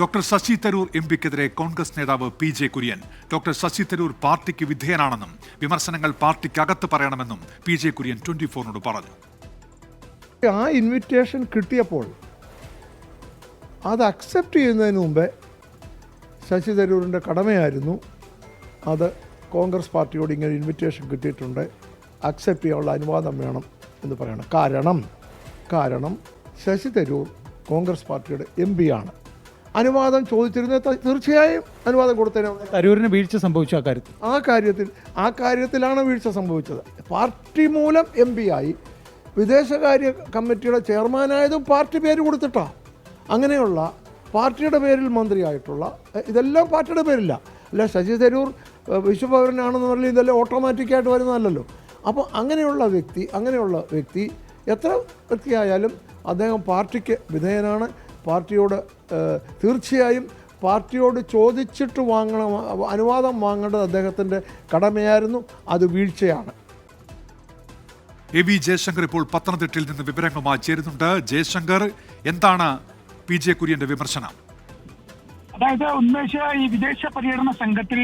Doctor Shashi Tharoor M പിക്കെതിരെ കോൺഗ്രസ് നേതാവ് P J Kurian. Doctor Shashi Tharoor പാർട്ടിക്ക് വിധേയനാണെന്നും വിമർശനങ്ങൾ പാർട്ടിക്കകത്ത് പറയണമെന്നും പി ജെ കുര്യൻ ട്വന്റി ഫോറിനോട് പറഞ്ഞു. ആ ഇൻവിറ്റേഷൻ കിട്ടിയപ്പോൾ അത് അക്സെപ്റ്റ് ചെയ്യുന്നതിന് മുമ്പേ ശശി തരൂരിന്റെ കടമയായിരുന്നു. അത് കോൺഗ്രസ് പാർട്ടിയോട് ഇങ്ങനെ ഇൻവിറ്റേഷൻ കിട്ടിയിട്ടുണ്ട്. അക്സെപ്റ്റ് ചെയ്യാനുള്ള അനുവാദം വേണം എന്ന് പറയണം. കാരണം കാരണം ശശി തരൂർ കോൺഗ്രസ് പാർട്ടിയുടെ എം ആണ് അനുവാദം ചോദിച്ചിരുന്ന തീർച്ചയായും അനുവാദം കൊടുത്തേനെ. തരൂരിന് വീഴ്ച സംഭവിച്ചു ആ കാര്യത്തിൽ. ആ കാര്യത്തിൽ ആ കാര്യത്തിലാണ് വീഴ്ച സംഭവിച്ചത്. പാർട്ടി മൂലം എം പി ആയി. വിദേശകാര്യ കമ്മിറ്റിയുടെ ചെയർമാനായതും പാർട്ടി പേര് കൊടുത്തിട്ടാ. അങ്ങനെയുള്ള പാർട്ടിയുടെ പേരിൽ മന്ത്രിയായിട്ടുള്ള ഇതെല്ലാം പാർട്ടിയുടെ പേരില്ല. അല്ല ശശി തരൂർ വിശ്വഭവനാണെന്ന് പറഞ്ഞാൽ ഇതെല്ലാം ഓട്ടോമാറ്റിക്കായിട്ട് വരുന്നതല്ലല്ലോ. അപ്പോൾ അങ്ങനെയുള്ള വ്യക്തി അങ്ങനെയുള്ള വ്യക്തി എത്ര വ്യക്തിയായാലും അദ്ദേഹം പാർട്ടിക്ക് വിധേയനാണ്. പാർട്ടിയോട് തീർച്ചയായും പാർട്ടിയോട് ചോദിച്ചിട്ട് വാങ്ങണം അനുവാദം വാങ്ങേണ്ടത് അദ്ദേഹത്തിന്റെ കടമയായിരുന്നു അത് വീഴ്ചയാണ്. എ വി ജയശങ്കർ ഇപ്പോൾ പത്തനംതിട്ടയിൽ നിന്ന് വിവരങ്ങളുമായി ചേരുന്നുണ്ട്. ജയശങ്കർ എന്താണ് പി ജെ കുര്യന്റെ വിമർശനം? അതായത് ഉന്മേഷ ഈ വിദേശ പര്യടന സംഘത്തിൽ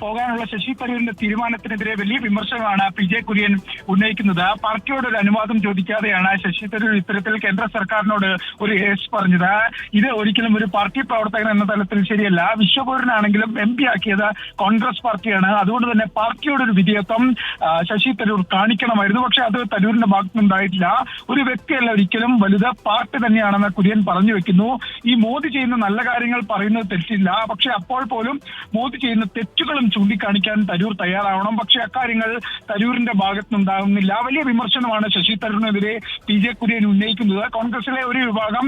പോകാനുള്ള ശശി തരൂരിന്റെ തീരുമാനത്തിനെതിരെ വലിയ വിമർശനമാണ് പി ജെ കുര്യൻ ഉന്നയിക്കുന്നത്. പാർട്ടിയോട് ഒരു അനുവാദം ചോദിക്കാതെയാണ് ശശി തരൂർ ഇത്തരത്തിൽ കേന്ദ്ര സർക്കാരിനോട് ഒരു ഏസ് പറഞ്ഞത്. ഇത് ഒരിക്കലും ഒരു പാർട്ടി പ്രവർത്തകൻ എന്ന തലത്തിൽ ശരിയല്ല. വിശ്വപൗരനാണെങ്കിലും എം പി ആക്കിയത് കോൺഗ്രസ് പാർട്ടിയാണ്. അതുകൊണ്ട് തന്നെ പാർട്ടിയോടൊരു വിധേയത്വം ആ, ശശി തരൂർ കാണിക്കണമായിരുന്നു. പക്ഷെ അത് തരൂരിന്റെ ഭാഗത്തുനിന്നുണ്ടായിട്ടില്ല ഒരു വ്യക്തിയല്ല ഒരിക്കലും വലുത് പാർട്ടി തന്നെയാണെന്ന് കുര്യൻ പറഞ്ഞു വെക്കുന്നു. ഈ മോദി ചെയ്യുന്ന നല്ല കാര്യങ്ങൾ പറയുന്നത് തെറ്റില്ല. പക്ഷെ അപ്പോൾ പോലും മോദി ചെയ്യുന്ന തെറ്റുകളും ചൂണ്ടിക്കാണിക്കാൻ തരൂർ തയ്യാറാവണം. പക്ഷെ അക്കാര്യങ്ങൾ തരൂരിന്റെ ഭാഗത്തുനിന്നുണ്ടാകുന്നില്ല. വലിയ വിമർശനമാണ് ശശി തരൂരിനെതിരെ പി ജെ കുര്യൻ ഉന്നയിക്കുന്നത്. കോൺഗ്രസിലെ ഒരു വിഭാഗം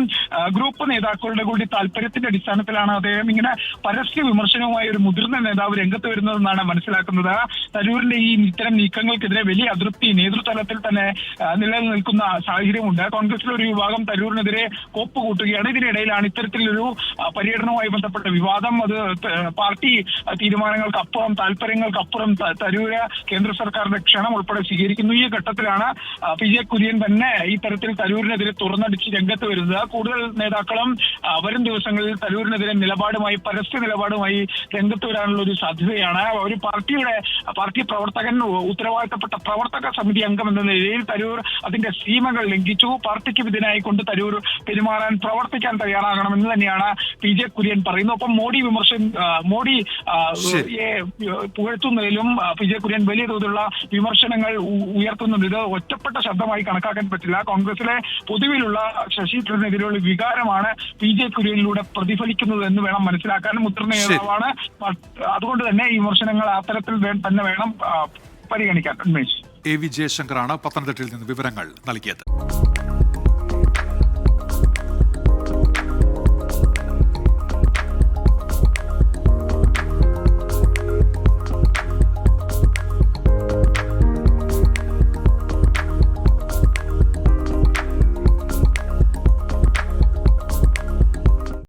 ഗ്രൂപ്പ് നേതാക്കളുടെ കൂടി താല്പര്യത്തിന്റെ അടിസ്ഥാനത്തിലാണ് അദ്ദേഹം ഇങ്ങനെ പരസ്യ വിമർശനവുമായി ഒരു മുതിർന്ന നേതാവ് രംഗത്ത് വരുന്നതെന്നാണ് മനസ്സിലാക്കുന്നത്. തരൂരിന്റെ ഈ ഇത്തരം നീക്കങ്ങൾക്കെതിരെ വലിയ അതൃപ്തി നേതൃതലത്തിൽ തന്നെ നിലനിൽക്കുന്ന സാഹചര്യമുണ്ട്. കോൺഗ്രസിലെ ഒരു വിഭാഗം തരൂരിനെതിരെ കോപ്പ് കൂട്ടുകയാണ് ഇതിനിടയിലാണ് ഇത്തരത്തിലൊരു പര്യടനവുമായി ബന്ധപ്പെട്ട വിവാദം അത് പാർട്ടി തീരുമാനങ്ങൾക്ക് തീരുമാനങ്ങൾക്കപ്പുറം താല്പര്യങ്ങൾക്കപ്പുറം തരൂര കേന്ദ്ര സർക്കാരിന്റെ ക്ഷണം ഉൾപ്പെടെ സ്വീകരിക്കുന്നു. ഈ ഘട്ടത്തിലാണ് പി ജെ കുര്യൻ തന്നെ ഈ തരത്തിൽ തരൂരിനെതിരെ തുറന്നടിച്ച് രംഗത്ത് വരുന്നത്. കൂടുതൽ നേതാക്കളും വരും ദിവസങ്ങളിൽ തരൂരിനെതിരെ നിലപാടുമായി പരസ്യ നിലപാടുമായി രംഗത്ത് വരാനുള്ള ഒരു സാധ്യതയാണ്. ഒരു പാർട്ടിയുടെ പാർട്ടി പ്രവർത്തകൻ ഉത്തരവാദിത്തപ്പെട്ട പ്രവർത്തക സമിതി അംഗം എന്ന നിലയിൽ തരൂർ അതിന്റെ സീമകൾ ലംഘിച്ചു. പാർട്ടിക്ക് വിധിനായിക്കൊണ്ട് കൊണ്ട് തരൂർ പെരുമാറാൻ പ്രവർത്തിക്കാൻ തയ്യാറാകണമെന്ന് തന്നെയാണ് പി ജെ കുര്യൻ പറയുന്നത് ഒപ്പം മോഡി വിമർശൻ മോഡി പുകഴ്ത്തുന്നതിലും വിജയ് കുര്യൻ വലിയ തോതിലുള്ള വിമർശനങ്ങൾ ഉയർത്തുന്നുണ്ട്. ഇത് ഒറ്റപ്പെട്ട ശബ്ദമായി കണക്കാക്കാൻ പറ്റില്ല. കോൺഗ്രസിലെ പൊതുവിലുള്ള ശശി തരൂരിനെതിരെയുള്ള വികാരമാണ് പി ജെ കുര്യനിലൂടെ പ്രതിഫലിക്കുന്നത് എന്ന് വേണം മനസ്സിലാക്കാൻ മുതിർന്ന നേതാവാണ്. അതുകൊണ്ട് തന്നെ ഈ വിമർശനങ്ങൾ അത്തരത്തിൽ തന്നെ വേണം പരിഗണിക്കാൻ. ഉന്മേഷ് എ വി ജയശങ്കറാണ് പത്തനംതിട്ടയിൽ നിന്ന് വിവരങ്ങൾ നൽകിയത്.